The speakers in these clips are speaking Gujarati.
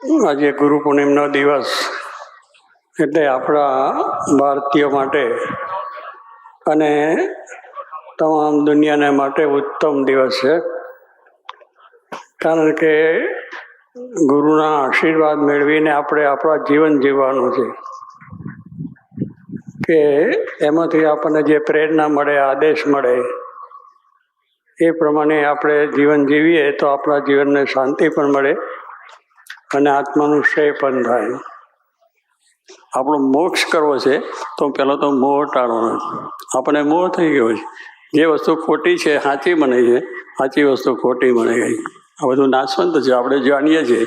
આજે ગુરુ પૂર્ણિમનો દિવસ એટલે આપણા ભારતીયો માટે અને તમામ દુનિયાને માટે ઉત્તમ દિવસ છે. કારણ કે ગુરુના આશીર્વાદ મેળવીને આપણે આપણા જીવન જીવવાનું છે. કે એમાંથી આપણને જે પ્રેરણા મળે, આદેશ મળે, એ પ્રમાણે આપણે જીવન જીવીએ તો આપણા જીવનને શાંતિ પણ મળે. અને આત્માનું ક્ષય પણ થાય. આપણો મોક્ષ કરવો છે, તો પહેલો તો મોહ ટાળવાનો આપણને મોહ થઈ ગયો છે. જે વસ્તુ ખોટી છે સાચી બને છે. સાચી વસ્તુ ખોટી બને ગઈ આ બધું નાશવંત છે. આપણે જાણીએ છીએ,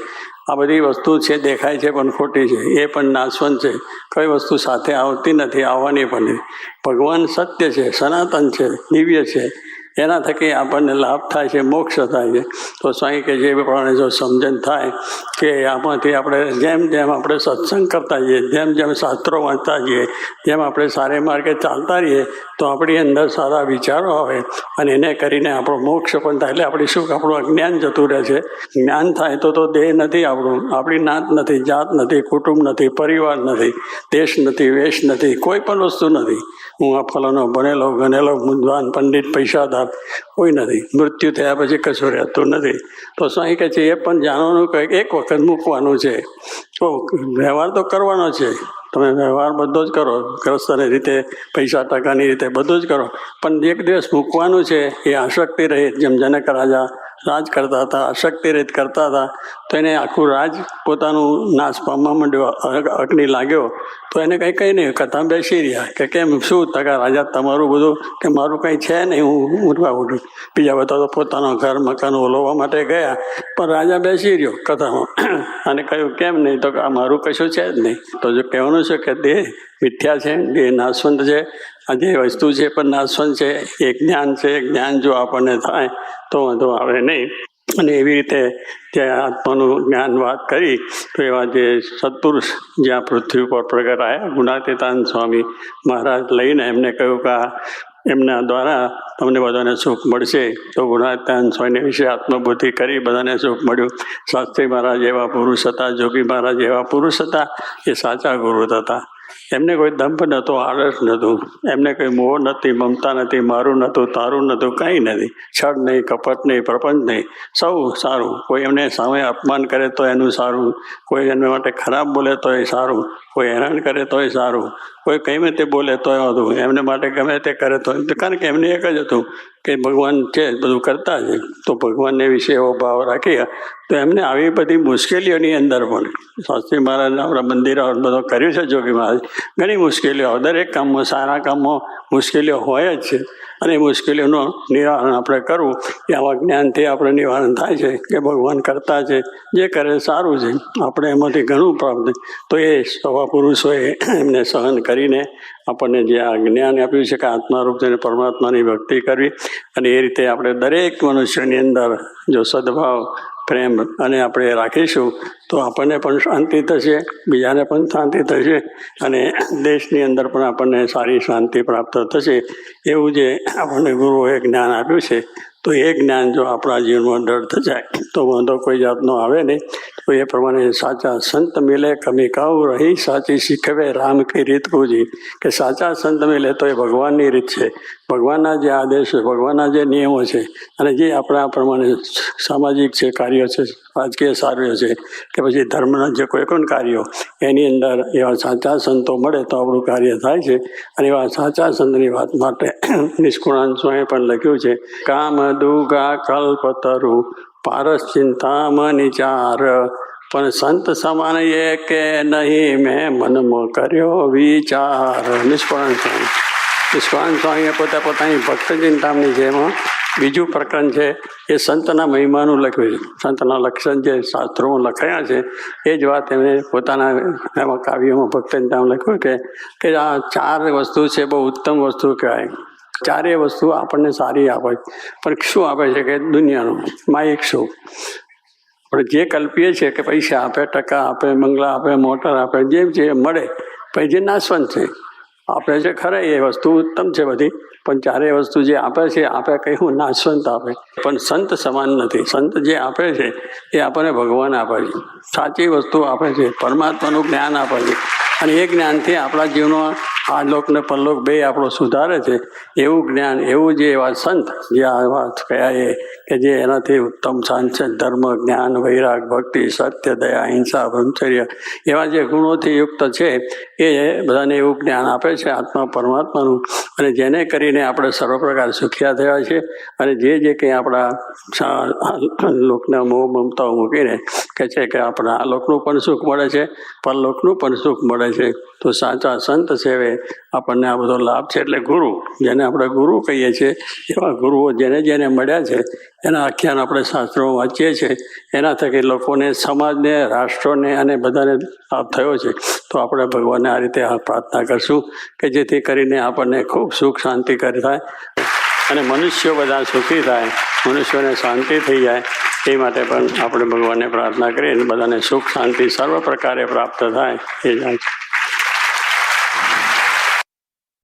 આ બધી વસ્તુ છે, દેખાય છે, પણ ખોટી છે. એ પણ નાશવંત છે. કઈ વસ્તુ સાથે આવતી નથી, આવવાની પણ ભગવાન સત્ય છે, સનાતન છે, દિવ્ય છે. એના થકી આપણને લાભ થાય છે, મોક્ષ થાય છે. તો સ્વામી કે જે પ્રમાણે જો સમજણ થાય કે આમાંથી આપણે જેમ જેમ આપણે સત્સંગ કરતા જઈએ, જેમ જેમ શાસ્ત્રો વાંચતા જઈએ, જેમ આપણે સારે માર્ગે ચાલતા રહીએ, તો આપણી અંદર સારા વિચારો આવે અને એને કરીને આપણો મોક્ષ પણ થાય. એટલે આપણી શું આપણું અજ્ઞાન જતું રહે છે. જ્ઞાન થાય તો તો દેહ નથી આપણું, આપણી નાત નથી, જાત નથી, કુટુંબ નથી, પરિવાર નથી, દેશ નથી, વેશ નથી, કોઈ પણ વસ્તુ નથી. હું આ ફલાનો ભણેલો, ગણેલો મુદ્વાન પંડિત, પૈસાદાર કોઈ નથી. મૃત્યુ થયા પછી કશું રહેતું નથી. તો સ્વાઈ કહે છે, એ પણ જાણવાનું કંઈક, એક વખત મૂકવાનું છે. તો વ્યવહાર તો કરવાનો છે. તમે વ્યવહાર બધો જ કરો, ગ્રસ્તની રીતે, પૈસા ટકાની રીતે બધું જ કરો. પણ એક દિવસ મૂકવાનું છે, એ આશક્તિ રહિત જેમ જનક રાજા રાજ કરતા હતા અશક્તિ રહિત કરતા હતા તો એને આખું રાજ પોતાનું નાશ પામવા માંડ્યો. અગ- અગ્નિ લાગ્યો. તો એને કંઈ કંઈ નહીં. કથા બેસી રહ્યા કે કેમ, શું તકા રાજા તમારું બધું, કે મારું કંઈ છે નહીં, હું ઉઠવા ઉઠું. બીજા બધા તો પોતાનો ઘર મકાન ઓલવવા માટે ગયા. પણ રાજા બેસી રહ્યો કથામાં. અને કહ્યું, કેમ નહીં? તો આ મારું કશું છે જ નહીં. તો જો કહેવાનું છે કે દેહ મિથ્યા છે દેહ નાશવંત છે, આ જે વસ્તુ છે પણ નાશવંત છે, એ જ્ઞાન છે. જ્ઞાન જો આપણને થાય, તો વાંધો આવે નહીં. અને એવી રીતે જે આત્માનું જ્ઞાન વાત કરી, તો એવા જે સત્પુરુષ જ્યાં પૃથ્વી પર આવ્યા ગુણાતીતાન સ્વામી મહારાજ લઈને એમને કહ્યું કે એમના દ્વારા તમને બધાને સુખ મળશે. તો ગુણાતીતાન સ્વામી વિશે આત્મબુદ્ધિ કરી, બધાને સુખ મળ્યું. શાસ્ત્રી મહારાજ એવા પુરુષ હતા, જોગી મહારાજ એવા પુરુષ હતા, એ સાચા ગુરુ હતા. એમને કોઈ દંભ નહોતો, આળસ નહોતું, એમને કોઈ મોહ નથી, મમતા નથી, મારું નહોતું, તારું નહોતું, કંઈ નથી. છળ નહીં, કપટ નહીં, પ્રપંચ નહીં. સૌ સારું. કોઈ એમને સામે અપમાન કરે તો એનું સારું. કોઈ એના માટે ખરાબ બોલે તો એ સારું. કોઈ હેરાન કરે તોય સારું. કોઈ ગમે તે બોલે તો હતું એમને માટે ગમે તે કરે તો કારણ કે એમને એક જ હતું કે ભગવાન છે, બધું કરતા છે તો ભગવાનને વિશે એવો ભાવ રાખી તો એમને આવી બધી મુશ્કેલીઓની અંદર પણ, શાસ્ત્રી મહારાજ આપણા મંદિર બધો કર્યું છે જોગી મહારાજ, ઘણી મુશ્કેલીઓ. દરેક કામમાં, સારા કામમાં મુશ્કેલીઓ હોય જ છે. અને મુશ્કેલીઓનું નિવારણ આપણે કરવું, એ આવા જ્ઞાનથી આપણે નિવારણ થાય છે કે ભગવાન કરતા છે, જે કરે સારું છે. આપણે એમાંથી ઘણું પ્રાપ્ત તો એ સવા પુરુષોએ એમને સહન કરીને આપણને જે આ જ્ઞાન આપ્યું છે કે આત્મારૂપ થઈને પરમાત્માની ભક્તિ કરવી અને એ રીતે આપણે દરેક મનુષ્યની અંદર જો સદભાવ, પ્રેમ અને આપણે રાખીશું, તો આપણને પણ શાંતિ થશે, બીજાને પણ શાંતિ થશે અને દેશની અંદર પણ આપણને સારી શાંતિ પ્રાપ્ત થશે. એવું જે આપણને ગુરુએ જ્ઞાન આપ્યું છે, તો એ જ્ઞાન જો આપણા જીવનમાં દર્દ જાય તો વાંધો કોઈ જાતનો આવે નહીં. તો એ પ્રમાણે સાચા સંત મિલે કમી કાઉ રહી સાચી શીખવે રામ કી રીત પૂજી કે સાચા સંત મિલે તો એ ભગવાનની રીત છે. ભગવાનના જે આદેશ છે, ભગવાનના જે નિયમો છે, અને જે આપણા પ્રમાણે સામાજિક છે, કાર્યો છે, રાજકીય કાર્યો છે, કે પછી ધર્મના જે કોઈ પણ કાર્યો, એની અંદર એવા સાચા સંતો મળે તો આપણું કાર્ય થાય છે. અને એવા સાચા સંતની વાત માટે નિષ્કુણાંશોએ પણ લખ્યું છે, કામ દુગા કલ્પતરુ પારસ ચિંતામણી ચાર પણ સંત સમાન એ કે નહીં મેં મનમાં કર્યો વિચાર. નિષ્કુળાન સ્વામી. નિષ્કુળાન સ્વામીએ પોતે પોતાની ભક્ત ચિંતામણી જેમાં બીજું પ્રકરણ છે, એ સંતના મહિમાનું લખ્યું સંતના લક્ષણ જે શાસ્ત્રોમાં લખાયા છે, એ જ વાત એમણે પોતાના એમાં કાવ્યોમાં ભક્ત ચિંતામાં લખ્યું કે આ ચાર વસ્તુ છે, બહુ ઉત્તમ વસ્તુ કહેવાય. ચારેય વસ્તુ આપણને સારી આપે પણ શું આપે છે કે દુનિયાનું? માયિક શું? આપણે જે કલ્પીએ છીએ કે પૈસા આપે, ટકા આપે, બંગલા આપે, મોટર આપે જેમ જે મળે પછી જે નાશવંત છે. આપણે જે ખરા એ વસ્તુ ઉત્તમ છે બધી, પણ ચારેય વસ્તુ જે આપે છે, આપે કહ્યું નાશવંત આપે. પણ સંત સમાન નથી. સંત જે આપે છે, એ આપણને ભગવાન આપે છે. સાચી વસ્તુ આપે છે, પરમાત્માનું જ્ઞાન આપે છે. અને એ જ્ઞાનથી આપણા જીવનમાં આ લોકને પરલોક બે આપણો સુધારે છે. એવું જ્ઞાન, એવું જે એવા સંત જે આ વાત કયા એ, કે જે એનાથી ઉત્તમ સાંચત ધર્મ, જ્ઞાન, વૈરાગ, ભક્તિ, સત્ય, દયા, હિંસા, બ્રહ્મચર્ય એવા જે ગુણોથી યુક્ત છે, એ બધાને એવું જ્ઞાન આપે છે આત્મા પરમાત્માનું. અને જેને કરીને આપણે સર્વ પ્રકાર સુખિયા થયા છે અને જે જે કંઈ આપણા લોકના મોહ મમતાઓ મૂકીને કે છે કે આપણા આ લોકનું પણ સુખ મળે છે પરલોકનું પણ સુખ મળે છે. તો સાચા સંત સેવે આપણને આ બધો લાભ છે એટલે ગુરુ, જેને આપણે ગુરુ કહીએ છીએ, એવા ગુરુઓ જેને જેને મળ્યા છે, એના આખ્યાન આપણે શાસ્ત્રો વાંચીએ છીએ એના થકી લોકોને, સમાજને, રાષ્ટ્રોને અને બધાને લાભ થયો છે. તો આપણે ભગવાનને આ રીતે પ્રાર્થના કરશું કે જેથી કરીને આપણને ખૂબ સુખ શાંતિ કરી થાય અને મનુષ્યો બધા સુખી થાય, મનુષ્યોને શાંતિ થઈ જાય. એ માટે પણ આપણે ભગવાનને પ્રાર્થના કરીએ અને બધાને સુખ શાંતિ સર્વ પ્રકારે પ્રાપ્ત થાય. એ જાણ